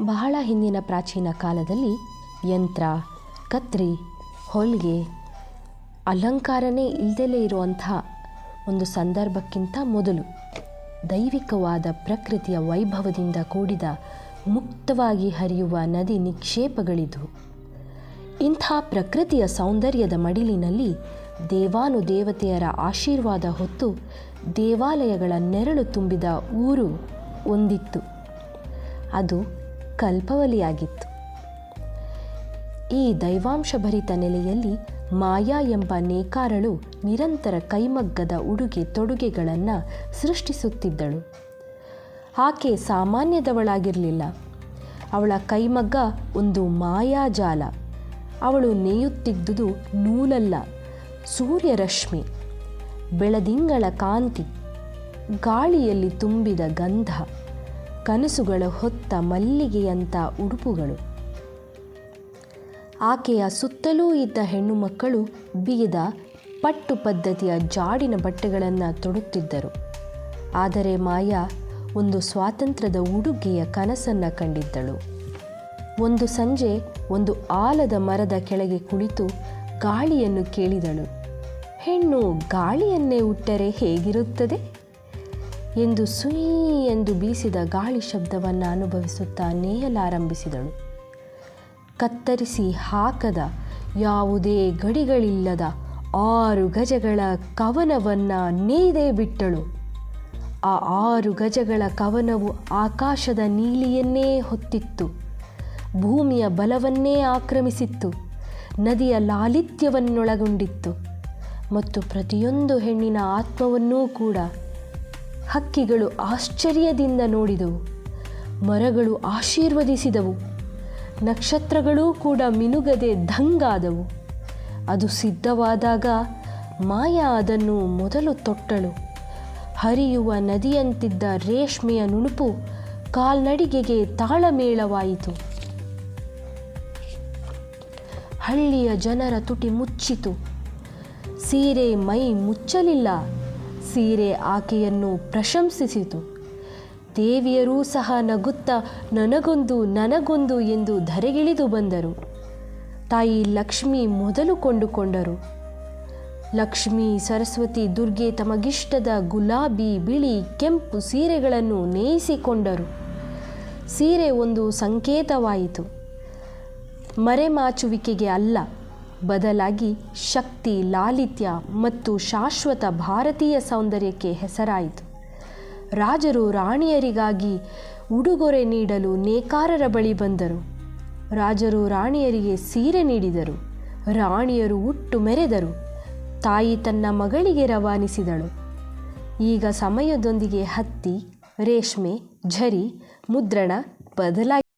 ಬಹಳ ಹಿಂದಿನ ಪ್ರಾಚೀನ ಕಾಲದಲ್ಲಿ ಯಂತ್ರ, ಕತ್ರಿ, ಹೊಲಿಗೆ ಅಲಂಕಾರನೇ ಇಲ್ಲದೇ ಇರುವಂಥ ಒಂದು ಸಂದರ್ಭಕ್ಕಿಂತ ಮೊದಲು ದೈವಿಕವಾದ ಪ್ರಕೃತಿಯ ವೈಭವದಿಂದ ಕೂಡಿದ ಮುಕ್ತವಾಗಿ ಹರಿಯುವ ನದಿ ನಿಕ್ಷೇಪಗಳಿದ್ವು. ಇಂಥ ಪ್ರಕೃತಿಯ ಸೌಂದರ್ಯದ ಮಡಿಲಿನಲ್ಲಿ ದೇವಾನುದೇವತೆಯರ ಆಶೀರ್ವಾದ ಹೊತ್ತು ದೇವಾಲಯಗಳ ನೆರಳು ತುಂಬಿದ ಊರು ಒಂದಿತ್ತು. ಅದು ಕಲ್ಪವಲಿಯಾಗಿತ್ತು. ಈ ದೈವಾಂಶಭರಿತ ನೆಲೆಯಲ್ಲಿ ಮಾಯಾ ಎಂಬ ನೇಕಾರಳು ನಿರಂತರ ಕೈಮಗ್ಗದ ಉಡುಗೆ ತೊಡುಗೆಗಳನ್ನು ಸೃಷ್ಟಿಸುತ್ತಿದ್ದಳು. ಆಕೆ ಸಾಮಾನ್ಯದವಳಾಗಿರಲಿಲ್ಲ. ಅವಳ ಕೈಮಗ್ಗ ಒಂದು ಮಾಯಾಜಾಲ. ಅವಳು ನೇಯುತ್ತಿದ್ದುದು ನೂಲಲ್ಲ, ಸೂರ್ಯರಶ್ಮಿ. ಬೆಳದಿಂಗಳ ಕಾಂತಿ, ಗಾಳಿಯಲ್ಲಿ ತುಂಬಿದ ಗಂಧ. ಕನಸುಗಳ ಹೊತ್ತ ಮಲ್ಲಿಗೆಯಂಥ ಉಡುಪುಗಳು. ಆಕೆಯ ಸುತ್ತಲೂ ಇದ್ದ ಹೆಣ್ಣು ಮಕ್ಕಳು ಬಿಗಿದ ಪಟ್ಟು ಪದ್ಧತಿಯ ಜಾಡಿನ ಬಟ್ಟೆಗಳನ್ನು ತೊಡುತ್ತಿದ್ದರು. ಆದರೆ ಮಾಯಾ ಒಂದು ಸ್ವಾತಂತ್ರ್ಯದ ಉಡುಗೆಯ ಕನಸನ್ನು ಕಂಡಿದ್ದಳು. ಒಂದು ಸಂಜೆ ಒಂದು ಆಲದ ಮರದ ಕೆಳಗೆ ಕುಳಿತು ಗಾಳಿಯನ್ನು ಕೇಳಿದಳು. ಹೆಣ್ಣು ಗಾಳಿಯನ್ನೇ ಉಟ್ಟರೆ ಹೇಗಿರುತ್ತದೆ? ಎಂದು ಸುಯಿ ಎಂದು ಬೀಸಿದ ಗಾಳಿ ಶಬ್ದವನ್ನು ಅನುಭವಿಸುತ್ತಾ ನೇಯಲಾರಂಭಿಸಿದಳು ಕತ್ತರಿಸಿ ಹಾಕದ ಯಾವುದೇ ಗಡಿಗಳಿಲ್ಲದ ಆರು ಗಜಗಳ ಕವನವನ್ನು ನೇಯ್ದೇ ಬಿಟ್ಟಳು. ಆ ಆರು ಗಜಗಳ ಕವನವು ಆಕಾಶದ ನೀಲಿಯನ್ನೇ ಹೊತ್ತಿತ್ತು. ಭೂಮಿಯ ಬಲವನ್ನೇ ಆಕ್ರಮಿಸಿತ್ತು. ನದಿಯ ಲಾಲಿತ್ಯವನ್ನೊಳಗೊಂಡಿತ್ತು. ಮತ್ತು ಪ್ರತಿಯೊಂದು ಹೆಣ್ಣಿನ ಆತ್ಮವನ್ನೂ ಕೂಡ ಹಕ್ಕಿಗಳು ಆಶ್ಚರ್ಯದಿಂದ ನೋಡಿದವು. ಮರಗಳು ಆಶೀರ್ವದಿಸಿದವು. ನಕ್ಷತ್ರಗಳೂ ಕೂಡ ಮಿನುಗದೆ ದಂಗಾದವು. ಅದು ಸಿದ್ಧವಾದಾಗ ಮಾಯಾ ಅದನ್ನು ಮೊದಲು ತೊಟ್ಟಳು. ಹರಿಯುವ ನದಿಯಂತಿದ್ದ ರೇಷ್ಮೆಯ ನುಣುಪು ಕಾಲ್ನಡಿಗೆಗೆ ತಾಳಮೇಳವಾಯಿತು. ಹಳ್ಳಿಯ ಜನರ ತುಟಿ ಮುಚ್ಚಿತು. ಸೀರೆ ಮೈ ಮುಚ್ಚಲಿಲ್ಲ. ಸೀರೆ ಆಕೆಯನ್ನು ಪ್ರಶಂಸಿಸಿತು. ದೇವಿಯರೂ ಸಹ ನಗುತ್ತಾ, ನನಗೊಂದು ನನಗೊಂದು ಎಂದು ಧರೆಗಿಳಿದು ಬಂದರು. ತಾಯಿ ಲಕ್ಷ್ಮಿ ಮೊದಲು ಕೊಂಡುಕೊಂಡರು. ಲಕ್ಷ್ಮಿ ಸರಸ್ವತಿ ದುರ್ಗೆ ತಮಗಿಷ್ಟದ ಗುಲಾಬಿ, ಬಿಳಿ, ಕೆಂಪು ಸೀರೆಗಳನ್ನು ನೇಯಿಸಿಕೊಂಡರು. ಸೀರೆ ಒಂದು ಸಂಕೇತವಾಯಿತು. ಮರೆಮಾಚುವಿಕೆಗೆ ಅಲ್ಲ ಬದಲಾಗಿ ಶಕ್ತಿ, ಲಾಲಿತ್ಯ ಮತ್ತು ಶಾಶ್ವತ ಭಾರತೀಯ ಸೌಂದರ್ಯಕ್ಕೆ ಹೆಸರಾಯಿತು. ರಾಜರು ರಾಣಿಯರಿಗಾಗಿ ಉಡುಗೊರೆ ನೀಡಲು ನೇಕಾರರ ಬಳಿ ಬಂದರು. ರಾಜರು ರಾಣಿಯರಿಗೆ ಸೀರೆ ನೀಡಿದರು. ರಾಣಿಯರು ಉಟ್ಟು ಮೆರೆದರು. ತಾಯಿ ತನ್ನ ಮಗಳಿಗೆ ರವಾನಿಸಿದಳು. ಈಗ ಸಮಯದೊಂದಿಗೆ ಹತ್ತಿ, ರೇಷ್ಮೆ, ಝರಿ, ಮುದ್ರಣ ಬದಲಾಗಿ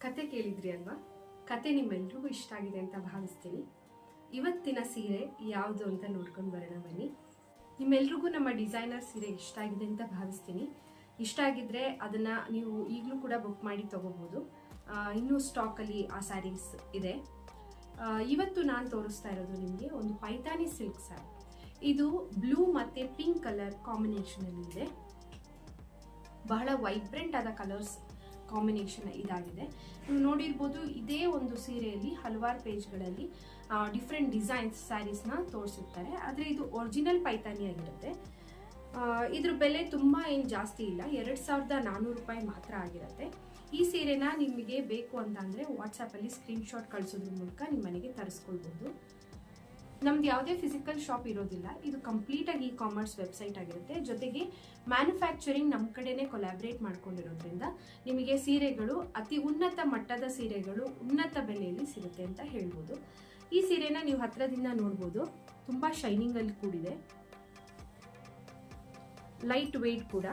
ಕತೆ ಕೇಳಿದ್ರಿ ಅಲ್ವಾ? ಕತೆ ನಿಮ್ಮೆಲ್ರಿಗೂ ಇಷ್ಟ ಆಗಿದೆ ಅಂತ ಭಾವಿಸ್ತೀನಿ. ಇವತ್ತಿನ ಸೀರೆ ಯಾವುದು ಅಂತ ನೋಡ್ಕೊಂಡು ಬರೋಣ ಬನ್ನಿ. ನಿಮ್ಮೆಲ್ರಿಗೂ ನಮ್ಮ ಡಿಸೈನರ್ ಸೀರೆ ಇಷ್ಟ ಆಗಿದೆ ಅಂತ ಭಾವಿಸ್ತೀನಿ. ಇಷ್ಟ ಆಗಿದ್ರೆ ಅದನ್ನ ನೀವು ಈಗಲೂ ಕೂಡ ಬುಕ್ ಮಾಡಿ ತಗೋಬಹುದು ಆ, ಇನ್ನೂ ಸ್ಟಾಕಲ್ಲಿ ಆ ಸ್ಯಾರೀಸ್ ಇದೆ. ಇವತ್ತು ನಾನು ತೋರಿಸ್ತಾ ಇರೋದು ನಿಮಗೆ ಒಂದು ಪೈತಾನಿ ಸಿಲ್ಕ್ ಸ್ಯಾರಿ. ಇದು ಬ್ಲೂ ಮತ್ತೆ ಪಿಂಕ್ ಕಲರ್ ಕಾಂಬಿನೇಷನ್ ಅಲ್ಲಿ ಇದೆ. ಬಹಳ ವೈಬ್ರೆಂಟ್ ಆದ ಕಲರ್ಸ್ ಕಾಂಬಿನೇಷನ್ ಇದಾಗಿದೆ. ನೀವು ನೋಡಿರ್ಬೋದು ಇದೇ ಒಂದು ಸೀರೆಯಲ್ಲಿ ಹಲವಾರು ಪೇಜ್ಗಳಲ್ಲಿ ಡಿಫ್ರೆಂಟ್ ಡಿಸೈನ್ಸ್ ಸ್ಯಾರೀಸ್ನ ತೋರಿಸಿರ್ತಾರೆ. ಆದರೆ ಇದು ಒರಿಜಿನಲ್ ಪೈತಾನಿ ಆಗಿರುತ್ತೆ. ಇದ್ರ ಬೆಲೆ ತುಂಬ ಏನು ಜಾಸ್ತಿ ಇಲ್ಲ. ಎರಡು ಸಾವಿರದ ನಾನ್ನೂರು ರೂಪಾಯಿ ಮಾತ್ರ ಆಗಿರುತ್ತೆ. ಈ ಸೀರೆನ ನಿಮಗೆ ಬೇಕು ಅಂತ ಅಂದರೆ ವಾಟ್ಸಪ್ಪಲ್ಲಿ ಸ್ಕ್ರೀನ್ಶಾಟ್ ಕಳಿಸೋದ್ರ ಮೂಲಕ ನಿಮ್ಮ ಮನೆಗೆ ತರಿಸ್ಕೊಳ್ಬೋದು. ನಮ್ದು ಯಾವುದೇ ಫಿಸಿಕಲ್ ಶಾಪ್ ಇರೋದಿಲ್ಲ. ಇದು ಕಂಪ್ಲೀಟಾಗಿ ಇ ಕಾಮರ್ಸ್ ವೆಬ್ಸೈಟ್ ಆಗಿರುತ್ತೆ. ಜೊತೆಗೆ ಮ್ಯಾನುಫ್ಯಾಕ್ಚರಿಂಗ್ ನಮ್ಮ ಕಡೆನೇ ಕೊಲ್ಯಾಬ್ರೇಟ್ ಮಾಡ್ಕೊಂಡಿರೋದ್ರಿಂದ ನಿಮಗೆ ಸೀರೆಗಳು ಅತಿ ಉನ್ನತ ಮಟ್ಟದ ಸೀರೆಗಳು ಉನ್ನತ ಬೆಲೆಯಲ್ಲಿ ಸಿಗುತ್ತೆ ಅಂತ ಹೇಳ್ಬೋದು. ಈ ಸೀರೆನ ನೀವು ಹತ್ರದಿಂದ ನೋಡ್ಬೋದು. ತುಂಬ ಶೈನಿಂಗಲ್ಲಿ ಕೂಡಿದೆ. ಲೈಟ್ ವೆಯ್ಟ್ ಕೂಡ.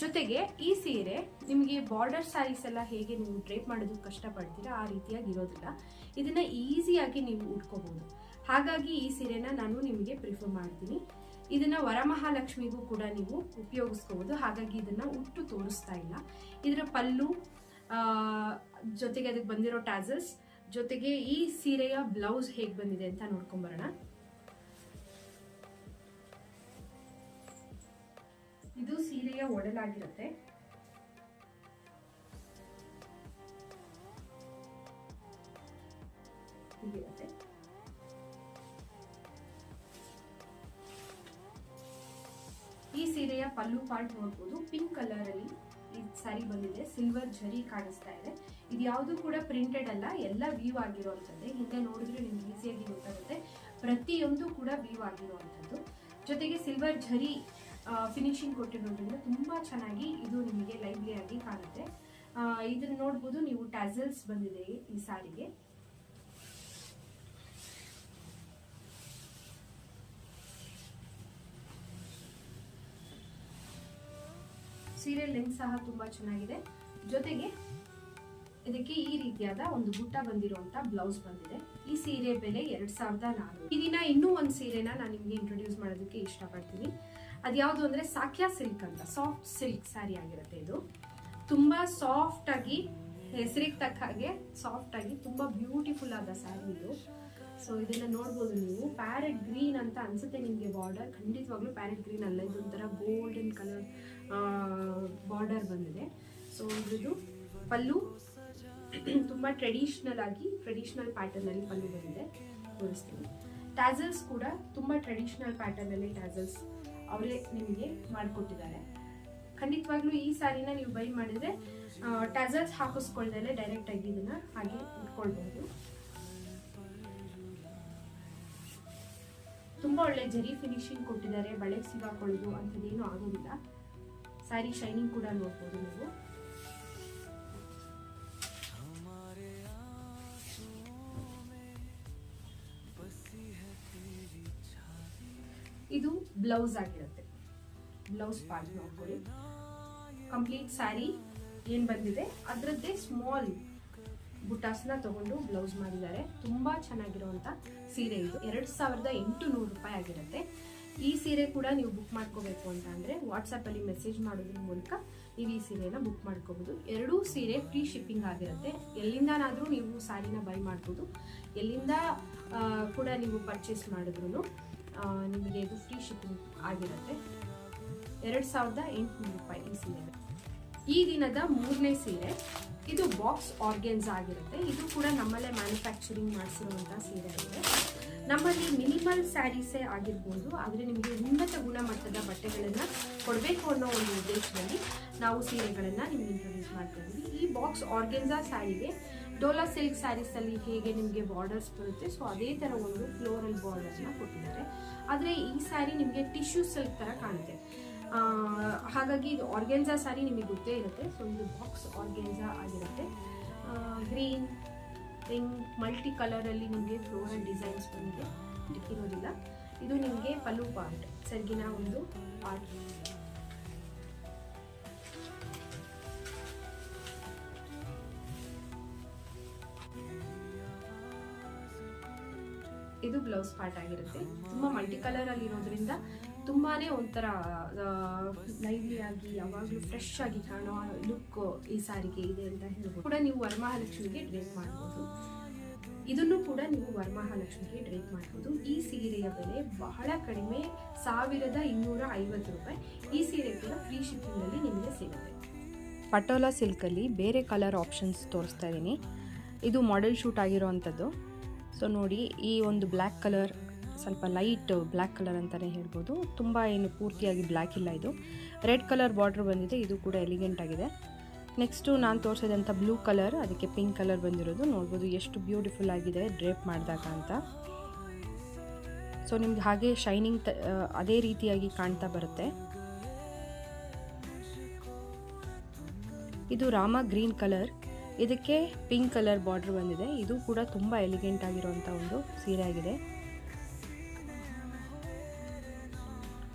ಜೊತೆಗೆ ಈ ಸೀರೆ ನಿಮಗೆ ಬಾರ್ಡರ್ ಸ್ಯಾರೀಸ್ ಎಲ್ಲ ಹೇಗೆ ನೀವು ಡ್ರೇಪ್ ಮಾಡೋದಕ್ಕೆ ಕಷ್ಟಪಡ್ತೀರಾ ಆ ರೀತಿಯಾಗಿ ಇರೋದಿಲ್ಲ. ಇದನ್ನ ಈಸಿಯಾಗಿ ನೀವು ಉಟ್ಕೋಬಹುದು ಹಾಗಾಗಿ ಈ ಸೀರೆನ ನಾನು ನಿಮಗೆ ಪ್ರಿಫರ್ ಮಾಡ್ತೀನಿ. ಇದನ್ನ ವರಮಹಾಲಕ್ಷ್ಮಿಗೂ ಕೂಡ ನೀವು ಉಪಯೋಗಿಸ್ಕೋಬಹುದು ಹಾಗಾಗಿ ಇದನ್ನ ಉಟ್ಟು ತೋರಿಸ್ತಾ ಇಲ್ಲ. ಇದರ ಪಲ್ಲು ಜೊತೆಗೆ ಅದಕ್ಕೆ ಬಂದಿರೋ ಟ್ಯಾಸಲ್ಸ್ ಜೊತೆಗೆ ಈ ಸೀರೆಯ ಬ್ಲೌಸ್ ಹೇಗೆ ಬಂದಿದೆ ಅಂತ ನೋಡ್ಕೊಂಬರೋಣ. ಇದು ಸೀರೆಯ ಒಡಲಾಗಿರುತ್ತೆ ಹೀಗಿರುತ್ತೆ. ಈ ಸೀರೆಯ ಪಲ್ಲು ಪಾರ್ಟ್ ನೋಡ್ಬೋದು. ಪಿಂಕ್ ಕಲರ್ ಅಲ್ಲಿ ಈ ಸ್ಯಾರಿ ಬಂದಿದೆ. ಸಿಲ್ವರ್ ಜರಿ ಕಾಣಿಸ್ತಾ ಇದೆ. ಇದು ಯಾವುದು ಕೂಡ ಪ್ರಿಂಟೆಡ್ ಅಲ್ಲ, ಎಲ್ಲ ವ್ಯೂ ಆಗಿರುವಂಥದ್ದೇ. ಹಿಂದೆ ನೋಡಿದ್ರೆ ನಿಮ್ಗೆ ಈಸಿಯಾಗಿ ಗೊತ್ತಾಗುತ್ತೆ. ಪ್ರತಿಯೊಂದು ಕೂಡ ವ್ಯೂ ಆಗಿರುವಂಥದ್ದು. ಜೊತೆಗೆ ಸಿಲ್ವರ್ ಝರಿ ಫಿನಿಶಿಂಗ್ ಕೊಟ್ಟಿರೋದ್ರಿಂದ ತುಂಬಾ ಚೆನ್ನಾಗಿ ಇದು ನಿಮಗೆ ಲೈವ್ಲಿ ಆಗಿ ಕಾಣುತ್ತೆ. ಇದನ್ನ ನೋಡ್ಬೋದು ನೀವು ಟ್ಯಾಸಲ್ಸ್ ಬಂದಿದೆ ಈ ಸಾರಿಗೆ ಸೀರೆ ಲೆಂತ್ ಸಹ ತುಂಬಾ ಚೆನ್ನಾಗಿದೆ. ಜೊತೆಗೆ ಇದಕ್ಕೆ ಈ ರೀತಿಯಾದ ಒಂದು ಗುಟ್ಟ ಬಂದಿರುವಂತ ಬ್ಲೌಸ್ ಬಂದಿದೆ. ಈ ಸೀರೆ ಬೆಲೆ ಎರಡ್ ಸಾವಿರದ ನಾಲ್ಕು ದಿನ ಇನ್ನೂ ಒಂದು ಸೀರೆನ ನಾನು ನಿಮ್ಗೆ ಇಂಟ್ರೊಡ್ಯೂಸ್ ಮಾಡೋದಕ್ಕೆ ಇಷ್ಟಪಡ್ತೀನಿ. ಅದ್ಯಾವುದು ಅಂದ್ರೆ ಸಾಕ್ಯಾ ಸಿಲ್ಕ್ ಅಂತ ಸಾಫ್ಟ್ ಸಿಲ್ಕ್ ಸ್ಯಾರಿ ಆಗಿರುತ್ತೆ ಇದು. ತುಂಬಾ ಸಾಫ್ಟ್ ಆಗಿ, ಹೆಸರಿಗೆ ತಕ್ಕ ಹಾಗೆ ಸಾಫ್ಟ್ ಆಗಿ ತುಂಬಾ ಬ್ಯೂಟಿಫುಲ್ ಆದ ಸ್ಯಾರಿ ಇದು. ಸೊ ಇದನ್ನ ನೋಡ್ಬೋದು ನೀವು. ಪ್ಯಾರೆಟ್ ಗ್ರೀನ್ ಅಂತ ಅನ್ಸುತ್ತೆ ನಿಮಗೆ ಬಾರ್ಡರ್ ಖಂಡಿತವಾಗ್ಲೂ ಪ್ಯಾರೆಟ್ ಗ್ರೀನ್ ಅಲ್ಲ. ಇದೊಂಥರ ಗೋಲ್ಡನ್ ಕಲರ್ ಬಾರ್ಡರ್ ಬಂದಿದೆ. ಸೊ ಇದ್ರದ್ದು ಪಲ್ಲು ತುಂಬಾ ಟ್ರೆಡಿಷ್ನಲ್ ಆಗಿ ಟ್ರೆಡಿಷ್ನಲ್ ಪ್ಯಾಟರ್ನ್ ಅಲ್ಲಿ ಪಲ್ಲು ಬಂದಿದೆ. ತೋರಿಸ್ತೀನಿ. ಟ್ಯಾಸಲ್ಸ್ ಕೂಡ ತುಂಬಾ ಟ್ರೆಡಿಷ್ನಲ್ ಪ್ಯಾಟರ್ನ್ ಅಲ್ಲಿ ಟ್ಯಾಸಲ್ಸ್ ಅವರೇ ನಿಮಗೆ ಮಾಡಿಕೊಟ್ಟಿದ್ದಾರೆ. ಖಂಡಿತವಾಗ್ಲೂ ಈ ಸಾರಿನ ನೀವು ಬೈ ಮಾಡಿದ್ರೆ ಟ್ಯಾಸಲ್ಸ್ ಹಾಕಿಸ್ಕೊಳ್ದೇ ಡೈರೆಕ್ಟ್ ಆಗಿ ಇದನ್ನ ಹಾಗೆ ಇಟ್ಕೊಳ್ಬಹುದು ತುಂಬಾ ಒಳ್ಳೆ ಜರಿ ಫಿನಿಶಿಂಗ್ ಕೊಟ್ಟಿದ್ದಾರೆ ಬಳೆಗೆ ಸಿಗಾಕೊಳ್ಳೋದು ಅಂಥದ್ದೇನು ಆಗೋದಿಲ್ಲ. ಸ್ಯಾರಿ ಶೈನಿಂಗ್ ಕೂಡ ನೋಡ್ಬೋದು ನೀವು. ಇದು ಬ್ಲೌಸ್ ಆಗಿರುತ್ತೆ. ಬ್ಲೌಸ್ ಪಾರ್ಟ್ ನೋಡ್ಕೊಳ್ಳಿ. ಕಂಪ್ಲೀಟ್ ಸ್ಯಾರಿ ಏನ್ ಬಂದಿದೆ? ಅದರದ್ದೇ ಸ್ಮಾಲ್ ಬುಟಾಸ್ನ ತಗೊಂಡು ಬ್ಲೌಸ್ ಮಾಡಿದ್ದಾರೆ. ತುಂಬ ಚೆನ್ನಾಗಿರುವಂಥ ಸೀರೆ ಇದು. ಎರಡು ಸಾವಿರದ ಎಂಟು ನೂರು ರೂಪಾಯಿ ಆಗಿರುತ್ತೆ. ಈ ಸೀರೆ ಕೂಡ ನೀವು ಬುಕ್ ಮಾಡ್ಕೋಬೇಕು ಅಂತ ಅಂದರೆ ವಾಟ್ಸಪ್ಪಲ್ಲಿ ಮೆಸೇಜ್ ಮಾಡೋದ್ರ ಮೂಲಕ ನೀವು ಈ ಸೀರೆನ ಬುಕ್ ಮಾಡ್ಕೋಬೋದು ಎರಡೂ ಸೀರೆ ಫ್ರೀ ಶಿಪ್ಪಿಂಗ್ ಆಗಿರುತ್ತೆ. ಎಲ್ಲಿಂದನಾದರೂ ನೀವು ಸ್ಯಾರಿನ ಬೈ ಮಾಡ್ಬೋದು. ಎಲ್ಲಿಂದ ಕೂಡ ನೀವು ಪರ್ಚೇಸ್ ಮಾಡಿದ್ರು ನಿಮಗೆ ಇದು ಫ್ರೀ ಶಿಪ್ಪಿಂಗ್ ಆಗಿರುತ್ತೆ. ಎರಡು ಸಾವಿರದ ಎಂಟುನೂರು ರೂಪಾಯಿ ಈ ಸೀರೆ ಈ ದಿನದ ಮೂರನೇ ಸೀರೆ, ಇದು ಬಾಕ್ಸ್ ಆರ್ಗೆನ್ಸ್ ಆಗಿರುತ್ತೆ. ಇದು ಕೂಡ ನಮ್ಮಲ್ಲೇ ಮ್ಯಾನುಫ್ಯಾಕ್ಚರಿಂಗ್ ಮಾಡಿಸಿರುವಂಥ ಸೀರೆ ಆಗಿದೆ. ನಮ್ಮಲ್ಲಿ ಮಿನಿಮಲ್ ಸ್ಯಾರೀಸೇ ಆಗಿರ್ಬೋದು, ಆದರೆ ನಿಮಗೆ ಉನ್ನತ ಗುಣಮಟ್ಟದ ಬಟ್ಟೆಗಳನ್ನು ಕೊಡಬೇಕು ಅನ್ನೋ ಒಂದು ಉದ್ದೇಶದಲ್ಲಿ ನಾವು ಸೀರೆಗಳನ್ನು ನಿಮ್ಗೆ ಇಂಟ್ರೊಡ್ಯೂಸ್ ಮಾಡ್ತಾ ಈ ಬಾಕ್ಸ್ ಆರ್ಗೆನ್ಸಾ ಸ್ಯಾರಿಗೆ ಡೋಲಾ ಸಿಲ್ಕ್ ಸ್ಯಾರೀಸಲ್ಲಿ ಹೇಗೆ ನಿಮಗೆ ಬಾರ್ಡರ್ಸ್ ಬರುತ್ತೆ ಸೊ ಅದೇ ಥರ ಒಂದು ಫ್ಲೋರಲ್ ಬಾರ್ಡರ್ಸ್ನ ಕೊಟ್ಟಿದ್ದಾರೆ. ಆದರೆ ಈ ಸ್ಯಾರಿ ನಿಮಗೆ ಟಿಶ್ಯೂ ಸಿಲ್ಕ್ ಥರ ಕಾಣುತ್ತೆ. ಹಾಗಾಗಿ ಇದು ಆರ್ಗೆನ್ಸಾ ಸ್ಯಾರಿ ನಿಮಗೆ ಗೊತ್ತೇ ಇರುತ್ತೆ. ಸೊ ಇದು ಬಾಕ್ಸ್ ಆರ್ಗೆನ್ಸಾ ಆಗಿರುತ್ತೆ. ಗ್ರೀನ್ ಪಿಂಕ್ ಮಲ್ಟಿ ಕಲರಲ್ಲಿ ನಿಮಗೆ ಫ್ಲೋರಲ್ ಡಿಸೈನ್ಸ್ ಬಂದಿದೆ. ಇರೋದಿಲ್ಲ. ಇದು ನಿಮಗೆ ಪಲ್ಲು ಪಾರ್ಟ್ ಸೆರ್ಗಿನ ಒಂದು ಪಾರ್ಟ್ ಇದು ಬ್ಲೌಸ್ ಪಾರ್ಟ್ ಆಗಿರುತ್ತೆ. ತುಂಬಾ ಮಲ್ಟಿ ಕಲರ್ ಅಲ್ಲಿ ಇರೋದ್ರಿಂದ ತುಂಬಾನೇ ಒಂಥರ ಆಗಿ, ಯಾವಾಗಲೂ ಫ್ರೆಶ್ ಆಗಿ ಕಾಣೋ ಲುಕ್ ಈ ಸಾರಿಗೆ ಇದೆ ಅಂತ ಹೇಳ್ಬೋದು. ಕೂಡ ನೀವು ವರಮಹಾಲಕ್ಷ್ಮಿಗೆ ಡ್ರೇಪ್ ಮಾಡ್ಬೋದು. ಇದನ್ನು ಕೂಡ ನೀವು ವರಮಹಾಲಕ್ಷ್ಮಿಗೆ ಡ್ರೇಪ್ ಮಾಡ್ಬೋದು. ಈ ಸೀರೆಯ ಬೆಲೆ ಬಹಳ ಕಡಿಮೆ, ಸಾವಿರದ ಇನ್ನೂರ ಐವತ್ತು ರೂಪಾಯಿ. ಈ ಸೀರೆ ಕೂಡ ಫ್ರೀ ಶಿಪ್ಪಿಂಗಲ್ಲಿ ನಿಮಗೆ ಸಿಗುತ್ತೆ. ಪಟೋಲಾ ಸಿಲ್ಕಲ್ಲಿ ಬೇರೆ ಕಲರ್ ಆಪ್ಷನ್ಸ್ ತೋರಿಸ್ತಾ ಇದ್ದೀನಿ ಇದು ಮಾಡೆಲ್ ಶೂಟ್ ಆಗಿರೋವಂಥದ್ದು. ಸೊ ನೋಡಿ, ಈ ಒಂದು ಬ್ಲ್ಯಾಕ್ ಕಲರ್ ಸ್ವಲ್ಪ ಲೈಟ್ ಬ್ಲ್ಯಾಕ್ ಕಲರ್ ಅಂತಲೇ ಹೇಳ್ಬೋದು. ತುಂಬ ಏನು ಪೂರ್ತಿಯಾಗಿ ಬ್ಲ್ಯಾಕ್ ಇಲ್ಲ ಇದು. ರೆಡ್ ಕಲರ್ ಬಾರ್ಡ್ರ್ ಬಂದಿದೆ, ಇದು ಕೂಡ ಎಲಿಗೆಂಟ್ ಆಗಿದೆ. ನೆಕ್ಸ್ಟು ನಾನು ತೋರಿಸಿದಂಥ ಬ್ಲೂ ಕಲರ್, ಅದಕ್ಕೆ ಪಿಂಕ್ ಕಲರ್ ಬಂದಿರೋದು. ನೋಡ್ಬೋದು ಎಷ್ಟು ಬ್ಯೂಟಿಫುಲ್ ಆಗಿದೆ ಡ್ರೇಪ್ ಮಾಡಿದಾಗ ಅಂತ. ಸೊ ನಿಮ್ಗೆ ಹಾಗೆ ಶೈನಿಂಗ್ ಅದೇ ರೀತಿಯಾಗಿ ಕಾಣ್ತಾ ಬರುತ್ತೆ. ಇದು ರಾಮ ಗ್ರೀನ್ ಕಲರ್. ಇದಕ್ಕೆ ಪಿಂಕ್ ಕಲರ್ ಬಾರ್ಡ್ರ್ ಬಂದಿದೆ. ಇದು ಕೂಡ ತುಂಬ ಎಲಿಗೆಂಟ್ ಆಗಿರುವಂಥ ಒಂದು ಸೀರೆ ಆಗಿದೆ.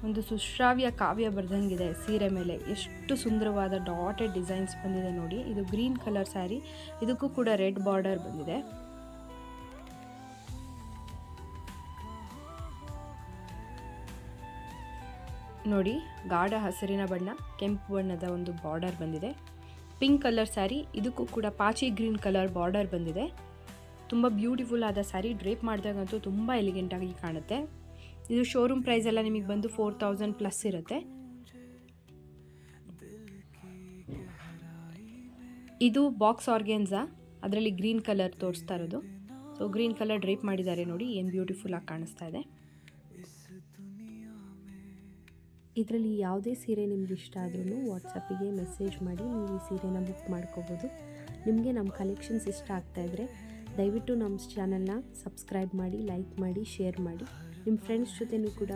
ಒಂದು ಸುಶ್ರಾವ್ಯ ಕಾವ್ಯ ಬರೆದಂಗಿದೆ ಸೀರೆ ಮೇಲೆ ಎಷ್ಟು ಸುಂದರವಾದ ಡಾಟೆಡ್ ಡಿಸೈನ್ಸ್ ಬಂದಿದೆ ನೋಡಿ. ಇದು ಗ್ರೀನ್ ಕಲರ್ ಸ್ಯಾರಿ ಇದಕ್ಕೂ ಕೂಡ ರೆಡ್ ಬಾರ್ಡರ್ ಬಂದಿದೆ. ನೋಡಿ, ಗಾಢ ಹಸಿರಿನ ಬಣ್ಣ, ಕೆಂಪು ಬಣ್ಣದ ಒಂದು ಬಾರ್ಡರ್ ಬಂದಿದೆ. ಪಿಂಕ್ ಕಲರ್ ಸ್ಯಾರಿ ಇದಕ್ಕೂ ಕೂಡ ಪಾಚಿ ಗ್ರೀನ್ ಕಲರ್ ಬಾರ್ಡರ್ ಬಂದಿದೆ. ತುಂಬ ಬ್ಯೂಟಿಫುಲ್ ಆದ ಸ್ಯಾರಿ ಡ್ರೇಪ್ ಮಾಡಿದಾಗಂತೂ ತುಂಬ ಎಲಿಗೆಂಟಾಗಿ ಕಾಣುತ್ತೆ. ಇದು ಶೋರೂಮ್ ಪ್ರೈಸ್ ಎಲ್ಲ ನಿಮಗೆ ಬಂದು ಫೋರ್ ತೌಸಂಡ್ ಪ್ಲಸ್ ಇರುತ್ತೆ. ಇದು ಬಾಕ್ಸ್ ಆರ್ಗೆನ್ಸ ಅದರಲ್ಲಿ ಗ್ರೀನ್ ಕಲರ್ ತೋರಿಸ್ತಾ ಇರೋದು. ಸೊ ಗ್ರೀನ್ ಕಲರ್ ಡ್ರೇಪ್ ಮಾಡಿದ್ದಾರೆ ನೋಡಿ, ಏನು ಬ್ಯೂಟಿಫುಲ್ ಆಗಿ ಕಾಣಿಸ್ತಾ ಇದೆ. ಇದರಲ್ಲಿ ಯಾವುದೇ ಸೀರೆ ನಿಮ್ಗೆ ಇಷ್ಟ ಆದ್ರೂ ವಾಟ್ಸಪ್ಪಿಗೆ ಮೆಸೇಜ್ ಮಾಡಿ, ನೀವು ಈ ಸೀರೆನ ಬುಕ್ ಮಾಡ್ಕೋಬೋದು. ನಿಮಗೆ ನಮ್ಮ ಕಲೆಕ್ಷನ್ಸ್ ಇಷ್ಟ ಆಗ್ತಾ ಇದ್ದರೆ ದಯವಿಟ್ಟು ನಮ್ಮ ಚಾನಲ್ನ ಸಬ್ಸ್ಕ್ರೈಬ್ ಮಾಡಿ ಲೈಕ್ ಮಾಡಿ ಶೇರ್ ಮಾಡಿ. ನಿಮ್ಮ ಫ್ರೆಂಡ್ಸ್ ಜೊತೆನೂ ಕೂಡ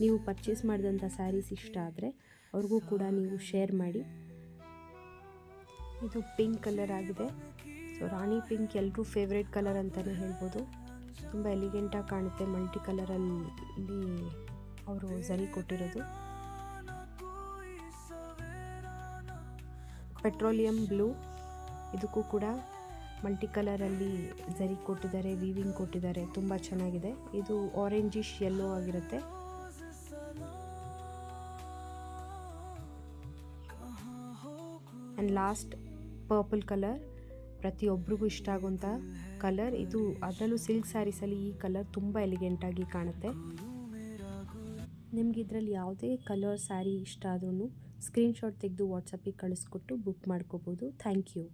ನೀವು ಪರ್ಚೇಸ್ ಮಾಡಿದಂಥ ಸ್ಯಾರೀಸ್ ಇಷ್ಟ ಆದರೆ ಅವ್ರಿಗೂ ಕೂಡ ನೀವು ಶೇರ್ ಮಾಡಿ. ಇದು ಪಿಂಕ್ ಕಲರ್ ಆಗಿದೆ. ಸೊ ರಾಣಿ ಪಿಂಕ್ ಎಲ್ಲರೂ ಫೇವ್ರೇಟ್ ಕಲರ್ ಅಂತಲೇ ಹೇಳ್ಬೋದು. ತುಂಬ ಎಲಿಗೆಂಟಾಗಿ ಕಾಣುತ್ತೆ ಮಲ್ಟಿ ಕಲರಲ್ಲಿ ಅವರು ಸರಿ ಕೊಟ್ಟಿರೋದು. ಪೆಟ್ರೋಲಿಯಂ ಬ್ಲೂ ಇದಕ್ಕೂ ಕೂಡ ಮಲ್ಟಿ ಕಲರಲ್ಲಿ ಜರಿ ಕೊಟ್ಟಿದ್ದಾರೆ ವೀವಿಂಗ್ ಕೊಟ್ಟಿದ್ದಾರೆ, ತುಂಬ ಚೆನ್ನಾಗಿದೆ. ಇದು ಆರೆಂಜಿಶ್ ಯೆಲ್ಲೋ ಆಗಿರುತ್ತೆ. ಆ್ಯಂಡ್ ಲಾಸ್ಟ್ ಪರ್ಪಲ್ ಕಲರ್ ಪ್ರತಿಯೊಬ್ಬರಿಗೂ ಇಷ್ಟ ಆಗುವಂಥ ಕಲರ್ ಇದು ಅದರಲ್ಲೂ ಸಿಲ್ಕ್ ಸ್ಯಾರೀಸಲ್ಲಿ ಈ ಕಲರ್ ತುಂಬ ಎಲಿಗೆಂಟಾಗಿ ಕಾಣುತ್ತೆ. ನಿಮ್ಗೆ ಇದರಲ್ಲಿ ಯಾವುದೇ ಕಲರ್ ಸ್ಯಾರಿ ಇಷ್ಟ ಆದ್ರೂ ಸ್ಕ್ರೀನ್ಶಾಟ್ ತೆಗೆದು ವಾಟ್ಸಪ್ಪಿಗೆ ಕಳಿಸ್ಕೊಟ್ಟು ಬುಕ್ ಮಾಡ್ಕೋಬೋದು. Thank you